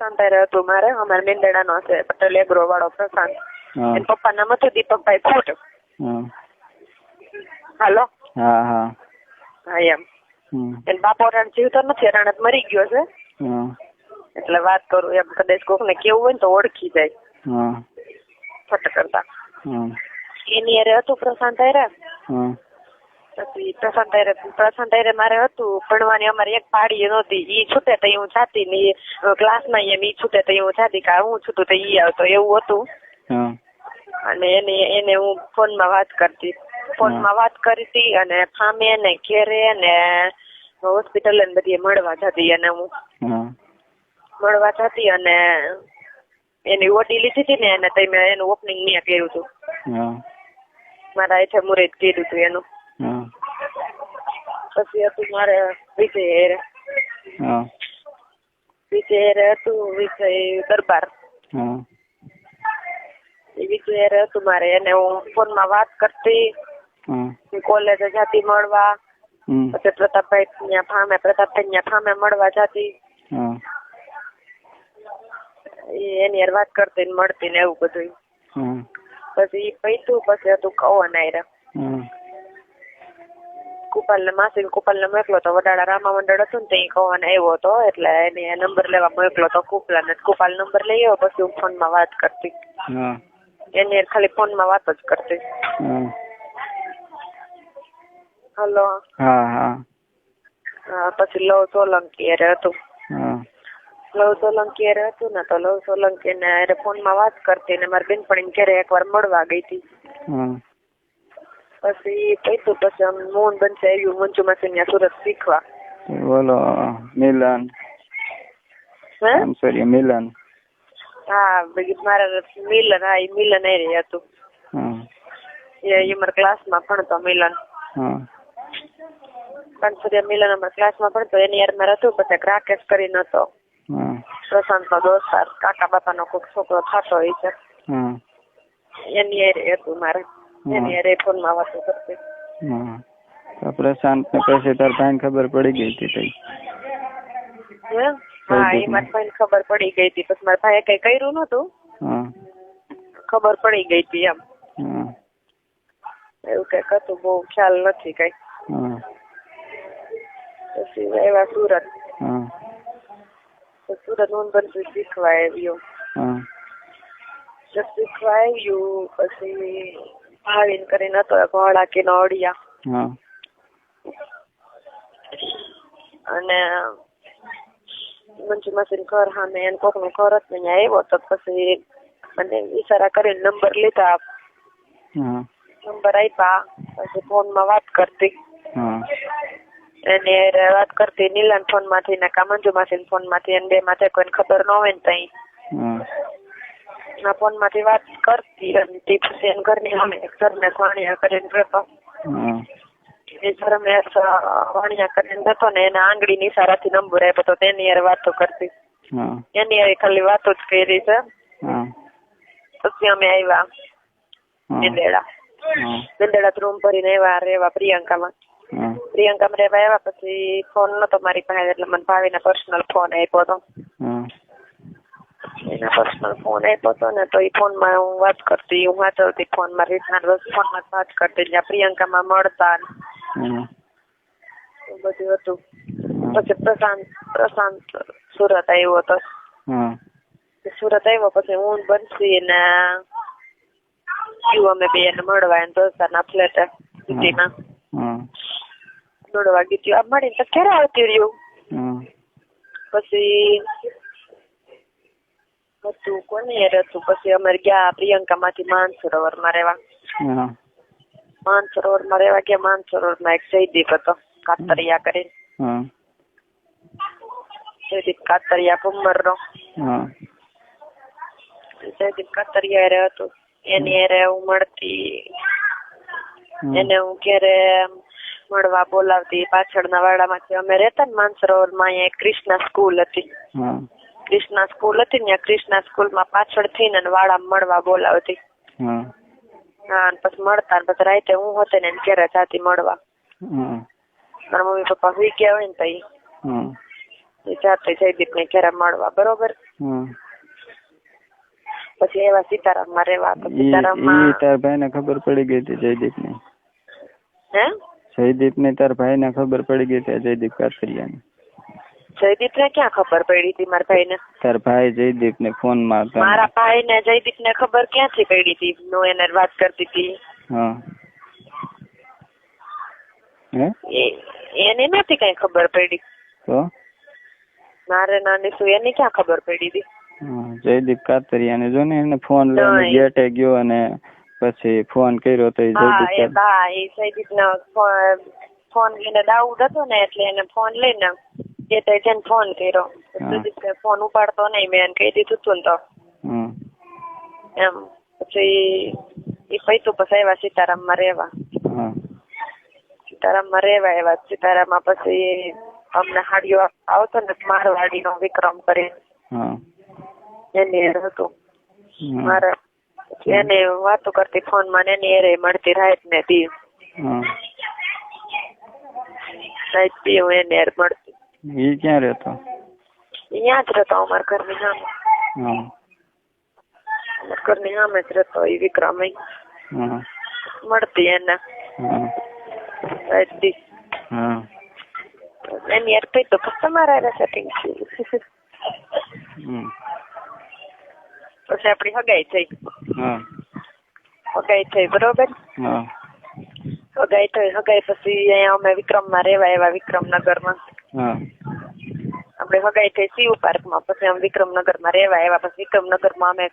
સંતારે હતું મારે અમારે મેંદડાનો છે પટેલ એગ્રો વાળો પ્રશાંત એના પપ્પા નામ હતું દીપકભાઈ ફૂટ હાલો હા હા હા એમ એને બાપો રાણ જીવતો નથી રાણ મરી ગયો છે એટલે વાત કરું એમ કદાચ કોક ને કેવું હોય ને તો ઓળખી જાય ફટ કરતા એની અરે હતું પ્રશાંત હા પછી પ્રશાંત પ્રશાંત મારે હતું ભણવાની અમારે એક પાડી નહોતી. ઈ છૂટે તો હું જાતી ને ક્લાસ ક્લાસમાં એમ ઈ છૂટે તો હું જાતી કે હું છૂટું તો ઈ આવતો. એવું હતું. અને એને એને હું ફોનમાં વાત કરતી. ફોનમાં વાત કરતી અને ફામે ને ઘેરે ને હોસ્પિટલ ને બધી મળવા જતી અને હું. મળવા જતી અને એની ઓટી લીધી હતી ને એને તઈ મેં એનું ઓપનિંગ મેં કર્યું હતું. મારા એઠે મુરત કર્યું હતું એનું. પછી હતું મારે વિજય હેર. વિજય હેર હતું વિજય દરબાર. વિજય હેર હતું મારે એને હું ફોનમાં વાત કરતી. કોલેજે જતી મળવા. પછી પ્રતાપભાઈ ત્યાં ફામે પ્રતાપભાઈ ત્યાં ફામે મળવા જાતી. એની હારે વાત કરતી ને મળતી ને એવું બધું પછી પૈતું પછી હતું કવન આયરા હા કુપાલ ને માસી ને કુપાલ ને મોકલો તો વડાળા રામા મંડળ હતું ને ત્યાં કવન આવ્યો હતો એટલે એને નંબર લેવા મોકલો તો કુપલા ને કુપાલ નંબર લઈ આવ્યો પછી હું ફોનમાં વાત કરતી. એની ખાલી ફોનમાં વાત જ કરતી. હલો. હા પછી લવ સોલંકી અરે હતું. લવ સોલંકી અરે હતું ને તો લવ સોલંકી ને અરે ફોનમાં વાત કરતી ને મારી બેનપણી ઘરે એકવાર મળવા ગઈ હતી. પછી પૈસું પછી મોહન બનશે આવ્યું મંજુ માસી ત્યાં સુરત શીખવા બોલો મિલન આમ સોરી મિલન હા પછી મારા મિલન હા એ મિલન એ રહી હતું એ મારા ક્લાસમાં ભણતો મિલન પણ સૂર્ય મિલન અમારા ક્લાસમાં ભણતો એની યાર મારે હતું પછી રાકેશ કરીને હતો હા પ્રશાંતનો દોસ્તાર કાકા બાપાનો કોઈક છોકરો થતો હોય છે એની હારે હતું મારે એની હારે ફોનમાં વાતો કરતી હા પ્રશાંત ને પછી તાર ભાઈ ખબર પડી ગઈ હતી તઈ. હા? એ મારા ભાઈને ખબર પડી ગઈ હતી. પછી મારા ભાઈએ કઈ કર્યું નતું ખબર પડી ગઈ હતી એમ. એવું કંઈક હતું બહુ ખ્યાલ નથી કઈ. પછી એવા સુરત. સુરતનું બધું શીખવા આવ્યું. શીખવા આવ્યું પછી ભાવિન કરીને હતો એક હળાકીનો અડિયા અને મંજુ માસી ઘર સામે એને કોકનું ઘર હતું અહીંયા આવ્યો તો પછી મને ઈશારા કરીને નંબર લીધા. નંબર આપ્યા પછી ફોનમાં વાત કરતી. એને વાત કરતી નીલાન ફોનમાંથી ને કા મંજુ માસી ફોનમાંથી એને બે માથે કોઈને ખબર ન હોય ને તઈ. ના ફોનમાંથી વાત કરતી અને તે પછી એને ઘરની સામે એક વાણિયા કરીને રહેતો. એ ધર્મેશ વાણિયા કરીને રહેતો ને એના આંગળી નિશારાથી નંબર આપ્યો તો તેની યાર વાતો કરતી. એની યાર ખાલી વાતો જ કરી છે. પછી અમે આવ્યા હા. મેંદેડા. રૂમ ભરીને આવ્યા રેવા પ્રિયંકામાં. પ્રિયંકામાં રહેવા આવ્યા પછી ફોન નતો મારી પાસે એટલે મને ભાવીને પર્સનલ ફોન આપ્યો હતો એના પર્સનલ ફોન આપ્યો હતો ને તો એ ફોનમાં હું વાત કરતી હું વાંચવતી ફોનમાં રીતના રોજ ફોનમાં વાત કરતી જ્યાં પ્રિયંકામાં મળતા બધું હતું. પછી પ્રશાંત પ્રશાંત સુરત આવ્યો હતો. સુરત આવ્યો પછી હું બનશી ને ગયું અમે બે એને મળવા એને દોસ્તારના ફ્લેટે સિટીમાં. મળવા ગીતી મળીને તો ક્યારે આવતી રહ્યું? પછી હતું કોની હતું? પછી અમારે ગયા પ્રિયંકામાંથી માનસરોવરમાં રહેવા. માનસરોવરમાં રહેવા ગયા. માનસરોવરમાં એક જયદીપ હતો કાતરિયા કરીને. જયદીપ કાતરિયા ભૂમર નો જયદીપ કાતરિયા હારે હતું. એની હેરે હું મળતી. એને હું ઘેરે મળવા બોલાવતી પાછળના વાડામાંથી. અમે રહેતા ને માનસરોવરમાં અહીંયા એક ક્રિષ્ના સ્કૂલ હતી. ક્રિષ્ના સ્કૂલ હતી ને ત્યાં ક્રિષ્ના સ્કૂલમાં પાછળથી ને વાડામાં મળવા બોલાવતી. હા. હા અને પછી મળતા ને પછી રાતે હું હોતે ને એને ઘરે જાતી મળવા. હા. મારા મમ્મી પપ્પા હુઈ ગયા હોય ને તો ઈ હા. ઈ જાતે જયદીપ ને ઘરે મળવા બરોબર? હા. પછી એવા સીતારામમાં રહેવા તો ઈ સીતારામમાં ઈ તાર ભાઈ ને ખબર પડી ગઈ હતી જયદીપ ને હે? જયદીપ ને તાર ભાઈ ને ખબર પડી ગઈ હતી જયદીપ કાતરિયા ને જયદીપ ને ક્યાં ખબર પડી હતી મારા ભાઈ ને તાર ભાઈ જયદીપ ને ફોન મારતા મારા ભાઈ ને જયદીપ ને ખબર ક્યાંથી પડી હતી? હું એને વાત કરતી હતી. હા. એને નથી કઈ ખબર પડી. તો? મારે નાની શું એની ક્યાં ખબર પડી હતી? જયદીપ કાતરિયા ને જો ને એને ફોન લઈને ગેટે ગયો અને પછી ફોન કર્યો તો હા એ જયદીપ નો ફોન લઈને દાઉદ હતો ને એટલે એને ફોન લઈને એ તો જેને ફોન કર્યો. હા. ફોન ઉપાડતો નહીં મેં એને કહી દીધું તું ને તો. એમ પછી એ પૈતું પછી આવ્યા સીતારામમાં રહેવા. હા. સીતારામમાં રહેવા આવ્યા. સીતારામમાં પછી અમને હાડીઓ આવતો ને મારવાડી નો વિક્રમ કરી. એની એર હતું. મારે એને વાતો કરતી ફોનમાં ને એની એરે મળતી રાત ને હા. રાત હું એને એર મળતી. ઈ ક્યાં રહેતો? અહીંયા જ રહેતો અમારા ઘરની સામે. હા. અમારા ઘરની સામે જ રહેતો એ વિક્રમ. હા. મળતી એને. હા. હા. એની હારે પછી તો પછી તમારા સેટિંગ થયું પછી આપડી હગાઈ થઈ. હગાઈ થઈ બરોબર? હગાઈ થઈ હગાઈ પછી અહીંયા અમે વિક્રમમાં રહેવા આવ્યા વિક્રમનગરમાં. હા. આપણે હગાઈ થઈ શિવ પાર્કમાં. પછી અમે વિક્રમનગરમાં રહેવા આવ્યા. પછી વિક્રમનગરમાં અમે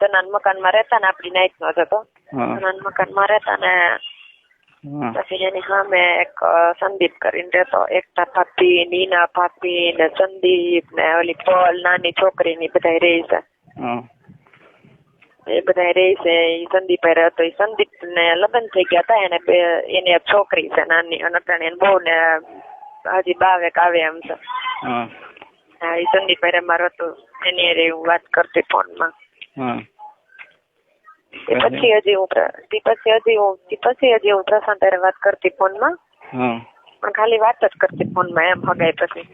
તનાન મકાનમાં રહેતા ને આપણી નાઈટ નો હતો તનાન મકાનમાં રહેતા ને પછી એની સામે એક સંદીપ કરીને રહેતો. એકતા ભાભી નીના ભાભી ને સંદીપ ને ઓલી પોલ નાની છોકરી ની બધા રહી છે. એ બધા રહી છે. એ સંદીપ હતો એ સંદીપ ને લગ્ન થઈ ગયા હતા. એને બે એની છોકરી છે નાની. અને એને બહુ ને હજી બાવેક આવે એમ તો. હા. એ સંદીપ હારે મારો હતો. એની અરે હું વાત કરતી ફોનમાં. પછી હજી હું પછી હજી હું પછી હજી હું પ્રશાંત હારે વાત કરતી ફોનમાં. પણ ખાલી વાત જ કરતી ફોનમાં એમ હગાય પછી.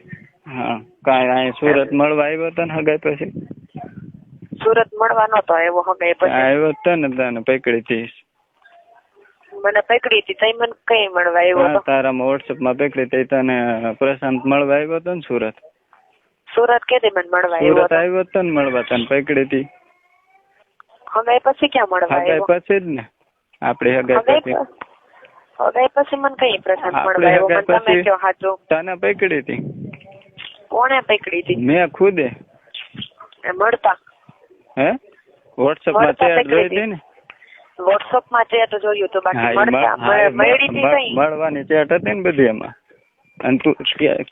હા. કાંઈ અહીં સુરત મળવા આવ્યો હતો ને હગાઈ પછી? સુરત મળવા નતો આવ્યો હગાય પછી. આવ્યો હતો ને તને પકડી હતી મને પકડી હતી તઈ મને કઈ મળવા આવ્યો તારામાં વોટ્સઅપમાં પકડી તઈ તને પ્રશાંત મળવા આવ્યો હતો ને સુરત? સુરત કેદી મને મળવા આવ્યો સુરત આવ્યો હતો ને મળવા તને પકડી હતી. હવે પછી ક્યાં મળવા આવ્યો? પછી જ ને આપણે હગાઈ પછી. પ- પછી મને કઈ પ્રશાંત મળવા આવ્યો? મને તમે કયો હાજો તને પકડી હતી? કોણે પકડી હતી? મેં ખુદે. એ મળતા. હે? વોટ્સઅપમાં ચેટ જોઈ હતી. ને? વોટ્સઅપમાં તે તો જોયું તો બાકી મળતા. મળ- હતી કઈ મળવાની ચેટ હતી ને બધી એમાં. અને તું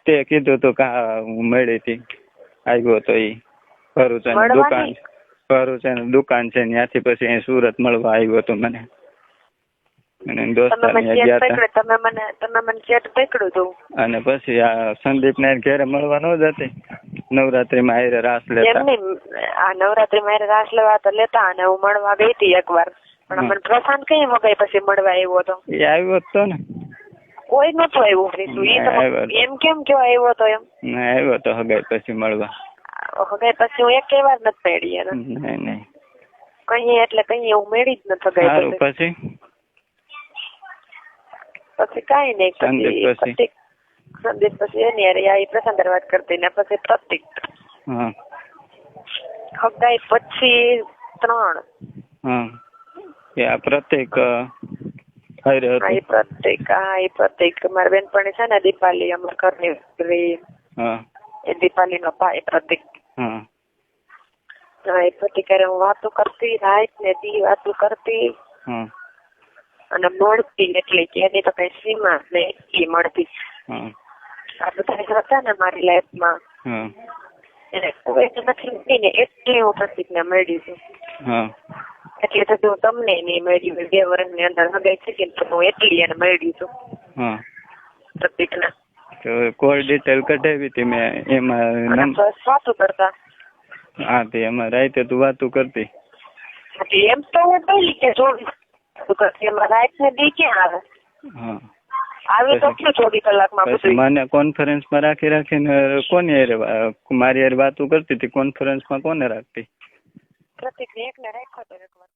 તે- કીધું તું કા હું મળી હતી આવ્યો તો ઈ. ભરૂચ દુકાન? ભરૂચ એની દુકાન છે ત્યાંથી પછી અહીં સુરત મળવા આવ્યો તો મને. અને તમે મને ચેટ હતા તમે મને ચેટ પકડ્યું તું? અને પછી આ સંદીપ ને ઘેરે મળવા ન જતી. નવરાત્રી માં આયરે રાસ એમ લેતા. નહીં આ નવરાત્રી મારે રાસ લેવા તો લેતા અને હું મળવા ગઈ હતી એકવાર. પણ હમ. મને પ્રશાંત કઈ વગાઈ પછી મળવા આવ્યો હતો એ આવ્યો જ તો ને. કોઈ નતો આવ્યો રીતુ ઈ એમ કેમ કયો આવ્યો તો એમ? ને આવ્યો તો હગાઈ પછી મળવા. હગાઈ પછી હું એક વાર નથી મેળી એને. નહીં નહીં. કઈ એટલે કઈ હું મેળી જ નથી હગાઈ પછી. પછી? કાંઈ નહીં પછી પછી? પ્રતિક સંદીપ પછી એની અરે આ પ્રશાંત વાત કરતી ને પછી પ્રતિક. હગાઈ પછી ત્રણ. આ પ્રત્યેક હા એ પ્રતિક હા એ પ્રતિક મારા બેનપણી છે ને દીપાલી અમારા ઘરની એ દીપાલી નો ભાઈ પ્રતિક. હા. એ પ્રતિક હું વાતો કરતી રાત ને દી વાતો કરતી. અને મળતી એટલી કે એની તો કઈ સીમા ને એટલી મળતી. આ બધા હતા ને મારી લાઈફમાં. એને કોઈ તો નથી ને એટલી હું પ્રતિકને મળી છું. એટલે તો હું તમને નહીં મળી બે વર્ષની અંદર હગાઈ થઈ તો હું એટલી એને મળી છું. હા. પ્રતિકને તો કોલ ડિટેલ કઢાવી હતી મેં એમાં વાતો કરતા. હા તે એમાં રાઈતે તું વાતું કરતી. એટલે એમ તો હું પહેલી કે જોડી વાતો કરતી એમાં રાત ને દી ક્યાં આવે? હા. આવી તો શું ચોવીસ કલાકમાં બધું મને કોન્ફરન્સમાં રાખી રાખીને કોની હારે મારી હારે વાતું કરતી હતી? કોન્ફરન્સમાં કોને રાખતી? પ્રતિક એકને રાખ્યો તો એક વાર.